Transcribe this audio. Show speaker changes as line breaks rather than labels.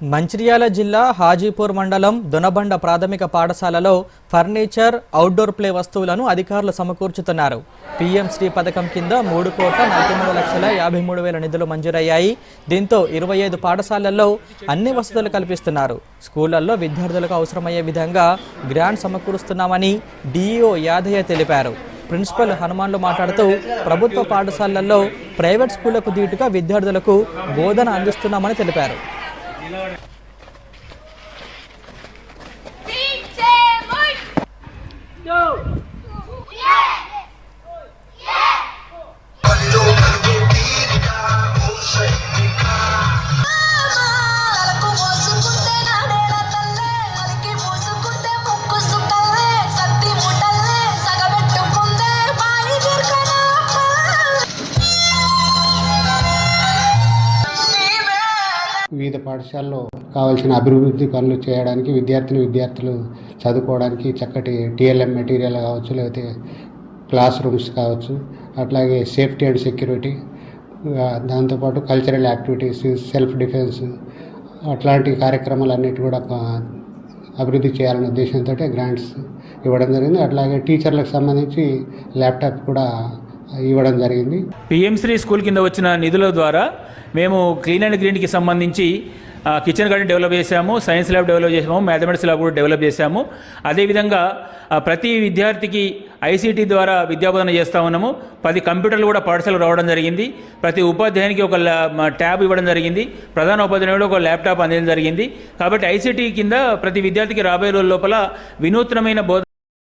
మంచిర్యాల జిల్లా హాజీపూర్ మండలం దొనబండ ప్రాథమిక పాఠశాలలో ఫర్నిచర్ అవుట్డోర్ ప్లే వస్తువులను అధికారులు సమకూర్చుతున్నారు. పీఎం శ్రీ పథకం కింద మూడు కోట్ల నలభై మూడు లక్షల యాభై మూడు వేల నిధులు మంజూరయ్యాయి. దీంతో ఇరవై ఐదు పాఠశాలల్లో అన్ని వసతులు కల్పిస్తున్నారు. స్కూళ్ళలో విద్యార్థులకు అవసరమయ్యే విధంగా గ్రాంట్ సమకూరుస్తున్నామని డిఈఓ యాదయ్య తెలిపారు. ప్రిన్సిపల్ హనుమాన్లు మాట్లాడుతూ ప్రభుత్వ పాఠశాలల్లో ప్రైవేట్ స్కూళ్ళకు దీటుగా విద్యార్థులకు బోధన అందిస్తున్నామని తెలిపారు.
நிலவடை
వివిధ పాఠశాలలో కావాల్సిన అభివృద్ధి పనులు చేయడానికి విద్యార్థిని విద్యార్థులు చదువుకోవడానికి చక్కటి టీఎల్ఎం మెటీరియల్ కావచ్చు లేకపోతే క్లాస్ రూమ్స్ కావచ్చు అట్లాగే సేఫ్టీ అండ్ సెక్యూరిటీ దాంతోపాటు కల్చరల్ యాక్టివిటీస్ సెల్ఫ్ డిఫెన్స్ అట్లాంటి కార్యక్రమాలన్నిటి కూడా అభివృద్ధి చేయాలనే ఉద్దేశంతో గ్రాంట్స్ ఇవ్వడం జరిగింది. అట్లాగే టీచర్లకు సంబంధించి ల్యాప్టాప్ కూడా ఇవ్వడం జరిగింది.
పిఎం శ్రీ స్కూల్ కింద వచ్చిన నిధుల ద్వారా మేము క్లీన్ అండ్ గ్రీన్కి సంబంధించి కిచెన్ గార్డెన్ డెవలప్ చేశాము సైన్స్ ల్యాబ్ డెవలప్ చేసాము మ్యాథమెటిక్స్ ల్యాబ్ కూడా డెవలప్ చేశాము. అదేవిధంగా ప్రతి విద్యార్థికి ఐసీటీ ద్వారా విద్యాబోధన చేస్తూ ఉన్నాము. పది కంప్యూటర్లు కూడా పాఠశాలకు రావడం జరిగింది. ప్రతి ఉపాధ్యాయునికి ఒక ట్యాబ్ ఇవ్వడం జరిగింది. ప్రధాన ఉపాధ్యాయుడు ఒక ల్యాప్టాప్ అందించడం జరిగింది. కాబట్టి ఐసీటీ కింద ప్రతి విద్యార్థికి రాబోయే రోజుల లోపల వినూత్నమైన బోధన